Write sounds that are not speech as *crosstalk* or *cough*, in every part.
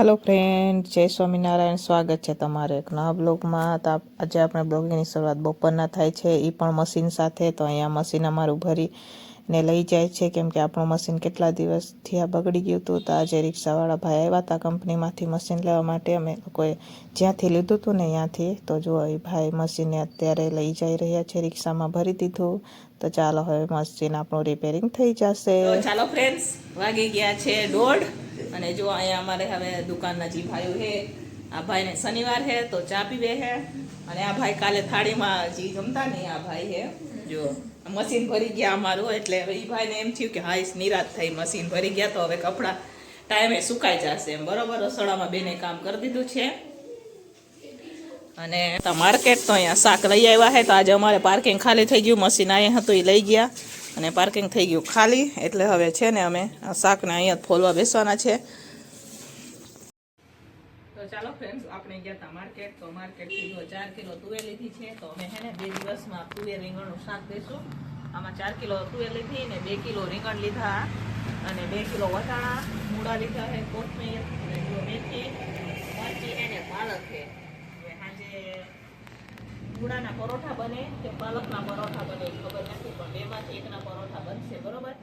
Hello friend જય સ્વામિનારાયણ. સ્વાગત છે તમારે એક નવા બ્લોગમાં. તો આજે આપણે બ્લોગિંગની શરૂઆત બપોરના થાય છે. એ પણ મશીન સાથે. તો અહીંયા મશીન અમારું ભરીને લઈ જાય છે. કેમ કે આપણું મશીન કેટલા દિવસથી આ બગડી ગયું હતું. તો આજે રિક્ષાવાળા ભાઈ આવ્યા હતા કંપનીમાંથી મશીન લેવા માટે. અમે લોકોએ જ્યાંથી લીધું હતું ને ત્યાંથી તો જુઓ એ ભાઈ મશીનને અત્યારે લઈ જઈ રહ્યા છે. રિક્ષામાં ભરી દીધું. તો ચાલો, હવે મશીન આપણું રિપેરિંગ થઈ જશે. ચાલો ફ્રેન્ડ્સ વાગી ગયા છે દોઢ. અને જો અહીંયા અમારે હવે દુકાનના જે ભાઈઓ છે, આ ભાઈને શનિવાર છે, તો ચા પીવે છે. અને આ ભાઈ કાલે થાળીમાં જે જમતા નહીં આ ભાઈ છે, જો મશીન ભરી ગયા અમારું, એટલે હવે એ ભાઈને એમ થયું કે હાઈસ નિરાશ થઈ મશીન ભરી ગયા, તો હવે કપડાં ટાઈમે સુકાઈ જશે એમ. બરોબર, રસોડામાં બેને કામ કરી દીધું છે. અને માર્કેટ તો અહીંયા શાક લઈ આવ્યા છે, તો આજે અમારે પાર્કિંગ ખાલી થઈ ગયું, મશીન અહીંયા હતું એ લઈ ગયા. અને પાર્કિંગ થઈ ગયું ખાલી, એટલે હવે છે ને અમે આ શાકને અહીંયા ફોલવા બેસવાના છે. તો ચાલો ફ્રેન્ડ્સ આપણે ગયા હતા માર્કેટ તો માર્કેટથી જો ચાર કિલો તુવેર લીધી છે, તો અમે હે ને બે દિવસમાં તુવેર રીંગણનું શાક દઈશું આમાં ચાર કિલો તુવેર લીધી ને બે કિલો રીંગણ લીધા અને બે કિલો વટાણા, મૂળા લીધા છે, કોથમીર અને મેથી, મરચી અને પાલક છે. મૂળાના પરોઠા બને કે પાલકના પરોઠા બને ખબર નથી, પણ બેમાંથી એકના પરોઠા બનશે, બરોબર?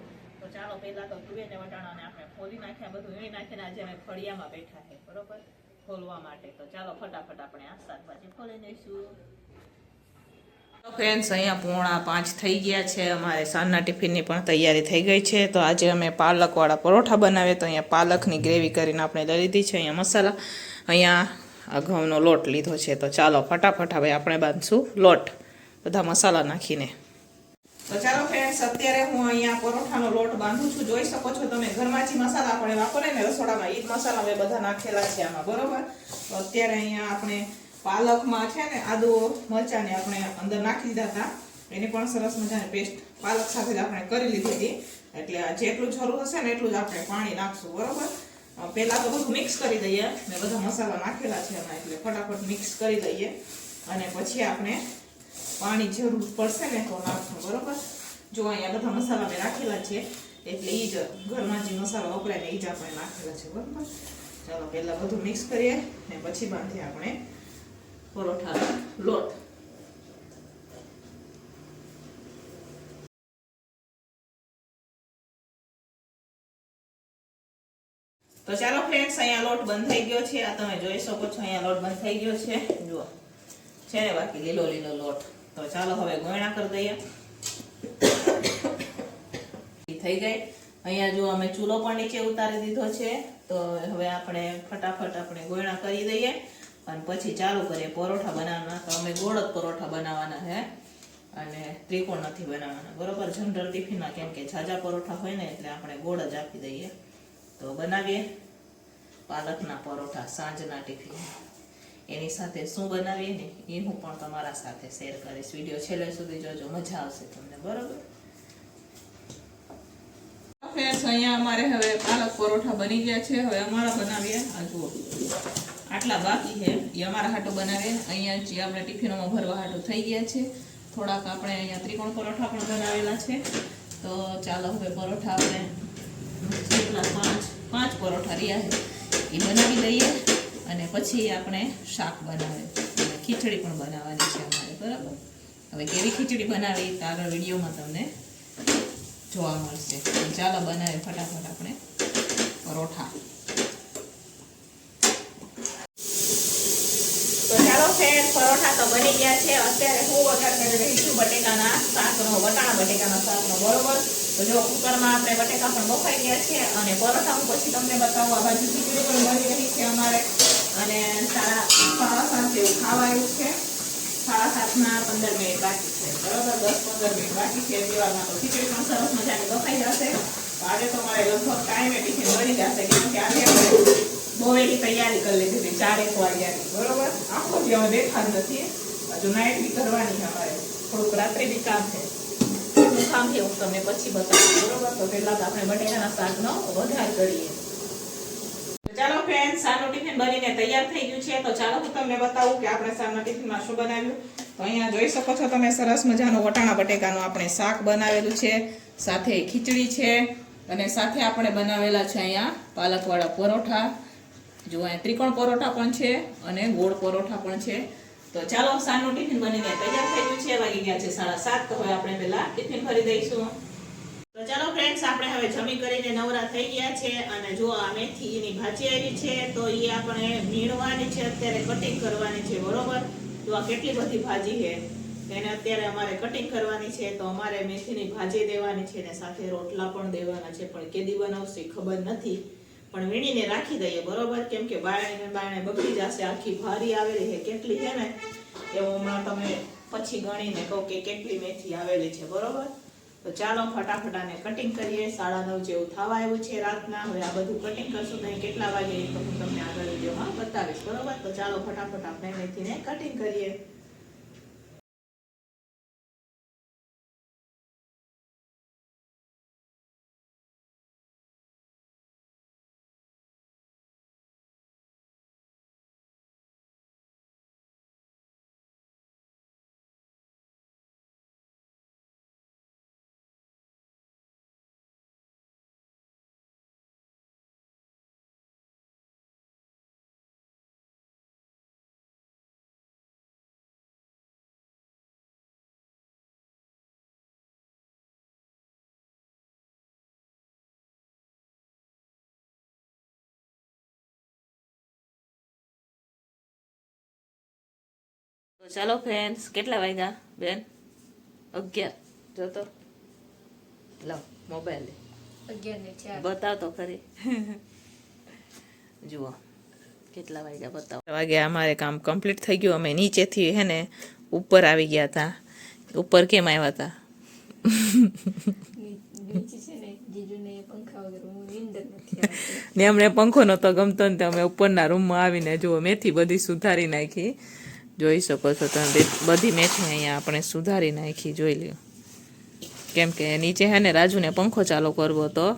તો ચાલો, પહેલાં તો તુવેર ને વટાણાને આપણે ફોલી નાખ્યા, બધું એણી નાખીને આજે અમે ફળિયામાં બેઠા છે, બરોબર? ફોલવા માટે. તો ચાલો, ફટાફટ આપણે આ શાકભાજી ફોલી દઈશું ફ્રેન્ડ્સ અહીંયા પોણા પાંચ થઈ ગયા છે. અમારે સાંજના ટિફિનની પણ તૈયારી થઈ ગઈ છે. તો આજે અમે પાલકવાળા પરોઠા બનાવીએ તો અહીંયા પાલકની ગ્રેવી કરીને આપણે લઈ લીધી છે, અહીંયા મસાલા. અહીંયા આ ઘઉંનો લોટ લીધો છે, તો ચાલો ફટાફટ હવે આપણે બાંધશું લોટ. બધા મસાલા નાખીને. તો ચાલો ફ્રેન્ડ્સ અત્યારે હું અહીંયા પરોઠાનો લોટ બાંધું છું. જોઈ શકો છો તમે ઘરમાં જે મસાલા આપણે વાપરે ને રસોડામાં જ મસાલા મેં બધા નાખેલા છે આમાં, બરોબર? તો અત્યારે અહીંયા આપણે પાલકમાં છે ને આદુ, મરચાંને આપણે અંદર નાખી દીધા હતા. એની પણ સરસ મજાની પેસ્ટ પાલક સાથે જ આપણે કરી લીધી હતી. એટલે જેટલું જરૂર હશે ને એટલું જ આપણે પાણી નાખશું, બરોબર? પહેલા તો બધું મિક્સ કરી દઈએ. મેં બધા મસાલા નાખેલા છે એમાં એટલે ફટાફટ મિક્સ કરી દઈએ. અને પછી આપણે પાણી જરૂર પડશે ને તો નાખશું, બરોબર? જો અહીંયા બધા મસાલા મેં રાખેલા છે, એટલે એ જ ઘરમાં જે મસાલા વપરાય ને એ જ આપણે નાખેલા છે, બરાબર? ચાલો, પહેલાં બધું મિક્સ કરીએ ને પછી બાંધીએ આપણે પરોઠા લોટ. તો ચાલો ફ્રેન્ડ્સ અહીંયા લોટ બંધ થઈ ગયો છે. આ તમે જોઈ શકો છો, અહીંયા લોટ બંધ થઈ ગયો છે. જુઓ. છે ને બાકી લીલો લીલો લોટ. તો ચાલો હવે ગોયણા કરી દઈએ. *coughs* થઈ ગઈ. અહીંયા જો અમે ચૂલો પણ નીચે ઉતારી દીધો છે. તો હવે આપણે ફટાફટ આપણે ગોયણા કરી દઈએ. અને પછી ચાલુ કરીએ પરોઠા બનાવવાના. તો અમે ગોળ જ પરોઠા બનાવવાના છે. અને ત્રિકોણ નથી બનાવવાના. બરોબર? જનરલ ટિફિનમાં કેમ કે ઝાઝા પરોઠા હોય ને એટલે આપણે ગોળ જ આપી દઈએ. તો બનાવીએ. પાલકના પરોઠા સાંજના ટિફિન. એની સાથે શું બનાવીએ ને એ હું પણ તમારા સાથે શેર કરીશ. વીડિયો છેલ્લે સુધી જોજો. મજા આવશે તમને, બરોબર? ફ્રેન્ડ્સ અહીંયા અમારે હવે પાલક પરોઠા બની ગયા છે. હવે અમારા બનાવીએ. આ જુઓ. આટલા બાકી છે. એ અમારા હાટો બનાવીએ. અહીંયા જે આપણે ટિફિનોમાં ભરવા હાટો થઈ ગયા છે. થોડાક આપણે અહીંયા ત્રિકોણ પરોઠા પણ બનાવેલા છે. તો ચાલો હવે પરોઠા આપણે પાંચ પાંચ પરોઠા રહ્યા છે, એ બનાવી લઈએ અને પછી આપણે શાક બનાવે. ખીચડી પણ બનાવવાની છે અમારે, બરાબર? હવે કેવી ખીચડી બનાવી તારો વિડીયોમાં તમને જોવા મળશે. ચાલો બનાવે ફટાફટ આપણે પરોઠા તો ચાલો પરોઠા તો બની ગયા છે. અત્યારે હું વઘાર કરી રહી છું બટેકાના શાકનો, વટાણા બટેકાના શાકનો બરોબર. જો કુકરમાં આપણે બટેકા પણ બફાઈ ગયા છે અને પરોઠા હું પછી તમને બતાવું. આ ખીચડી પણ બની રહી છે અમારે. અને સાડા સાત જેવું ખાવા આવ્યું છે. સાડા સાતના પંદર મિનિટ બાકી છે. બરોબર? દસ પંદર મિનિટ બાકી છે. તેવામાં તો ખીચડી પણ સરસ મજાની બફાઈ જશે. આજે તો મારે લગભગ ટાઈમે ટિફિન બની જશે, કેમ કે આજે બહુ એની તૈયારી કરી લીધી હતી ચારેક વાગ્યાની બરોબર? આખો દી હવે દેખાડ નથી હજુ નાઇટ બી કરવાની અમારે થોડુંક રાત્રે બી કામ છે. શું કામ છે હું તમને પછી બતાવું બરોબર? તો પહેલાં તો આપણે બટેકાના શાકનો વધાર કરીએ. ચાલો ફ્રેન્ડ સાનો ટિફિન બનીને તૈયાર થઈ ગયું છે. તો ચાલો હું તમને બતાવું કે આપણે સાના ટિફિનમાં શું બનાવ્યું. તો અહીંયા જોઈ શકો છો તમે સરસ મજાનું વટાણા બટેકાનું આપણે શાક બનાવેલું છે. સાથે ખીચડી છે. અને સાથે આપણે બનાવેલા છે અહીંયા પાલકવાળા પરોઠા. જો અહીંયા ત્રિકોણ પરોઠા પણ છે અને ગોળ પરોઠા પણ છે. તો ચાલો સાંજનું ટિફિન બનીને તૈયાર થઈ ગયું છે, વાગી ગયા છે સાડા સાત. તો હવે આપણે પહેલા ટિફિન ભરી દઈશું. તો ચાલો ફ્રેન્ડ્સ આપણે હવે જમી કરીને નવરા થઈ ગયા છે અને જો આ મેથીની ભાજી આવી છે, તો એ આપણે મીણવાની છે, અત્યારે કટિંગ કરવાની છે, બરોબર? તો આ કેટલી બધી ભાજી છે એને અત્યારે અમારે કટિંગ કરવાની છે, તો અમારે મેથીની ભાજી દેવાની છે ને સાથે રોટલા પણ દેવાના છે, પણ કેદી બનાવશે ખબર નથી. પણ વીણીને રાખી દઈએ, બરોબર? કેમ કે બાયણે બાયણે બગડી જશે, આખી ભારી આવેલી છે. કેટલી છે ને? એવું હમણાં તમે પછી ગણીને કહો કે કેટલી મેથી આવેલી છે, બરોબર? તો ચાલો ફટાફટ આને કટિંગ કરીએ. સાડા નવ જેવું થવા આવ્યું છે રાતના. હવે આ બધું કટિંગ કરશું તો કેટલા વાગે તો હું તમને આગળ વિડીયોમાં બતાવીશ, બરોબર? તો ચાલો ફટાફટ આપણે મેથીને કટિંગ કરીએ. ચાલો ફ્રેન્ડ્સ કેટલા વાગ્યા? બેન? અગિયાર. જો તો લાવ મોબાઈલ બતાવ તો ખરી. *laughs* જુઓ કેટલા વાગ્યા બતાવો. વાગ્યા અમારે કામ કમ્પ્લીટ થઈ ગયું. અમે નીચેથી હે ને ઉપર આવી ગયા હતા. ઉપર કેમ આવ્યા હતા? ને અમને પંખો નતો ગમતો ને તો અમે ઉપરના રૂમમાં આવીને જુઓ મેથી બધી સુધારી નાખી. જોઈ શકો છો તમે. બધી મેથી અહીંયા આપણે સુધારી નાખી, જોઈ લ્યો. કેમ કે નીચે હે ને રાજુને પંખો ચાલુ કરવો હતો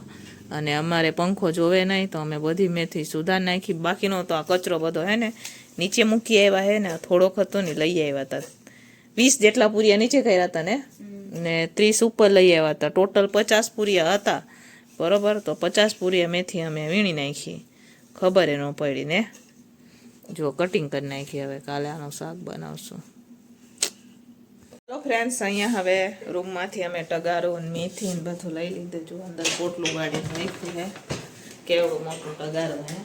અને અમારે પંખો જોવે નહીં તો અમે બધી મેથી સુધાર નાખી. બાકીનો તો આ કચરો બધો હે ને નીચે મૂકી આવ્યા હે ને, થોડોક હતો ને લઈ આવ્યા હતા. વીસ જેટલા પૂરિયા નીચે કર્યા હતા ને? ને ત્રીસ ઉપર લઈ આવ્યા હતા. ટોટલ પચાસ પૂરિયા હતા. બરોબર? તો પચાસ પૂરિયા મેથી અમે વીણી નાખી. ખબર ન પડી ને. જો કટિંગ કરી નાખી હવે, કાલે આનું શાક બનાવશું. તો ફ્રેન્ડ્સ અહીંયા હવે રૂમમાંથી અમે ટગારો અને મેથી બધું લઈ લીધું. જો અંદર પોટલું ગાડી નાખ્યું હે કેવડું મોટું ટગારો હે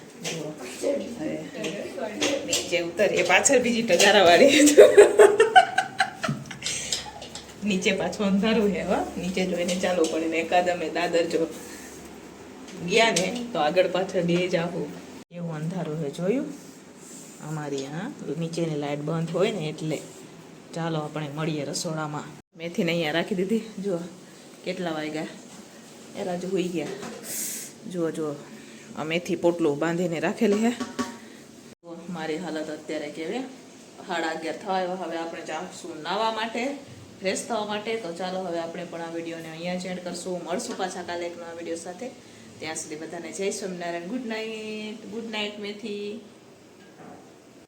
નીચે ઉતરીએ. પાછળ બીજી ટગારા વાળી નીચે પાછું અંધારું હે હો. નીચે જોઈને ચાલુ પડે ને એકાદ અમે દાદર જો ગયા ને, તો આગળ પાછળ બે જ આવું એવું અંધારું હે જોયું? અમારી, હા? નીચેની લાઇટ બંધ હોય ને એટલે ચાલો આપણે મળીએ રસોડામાં. મેથીને અહીંયા રાખી દીધી. જુઓ, કેટલા વાગ્યા? એ રાજુ હોઈ ગયા. જુઓ જુઓ. આ મેથી પોટલું બાંધીને રાખેલી હે. મારી હાલત અત્યારે કેવી. સાડા અગિયાર થવા હવે આપણે જાશું નાવા માટે, ફ્રેશ થવા માટે. તો ચાલો હવે આપણે પણ આ વિડીયોને અહીંયા જ એડ કરશું. મળશું પાછા કાલે એક નવા વીડિયો સાથે. ત્યાં સુધી બધાને જય Swaminarayan. Good night good night મેથી.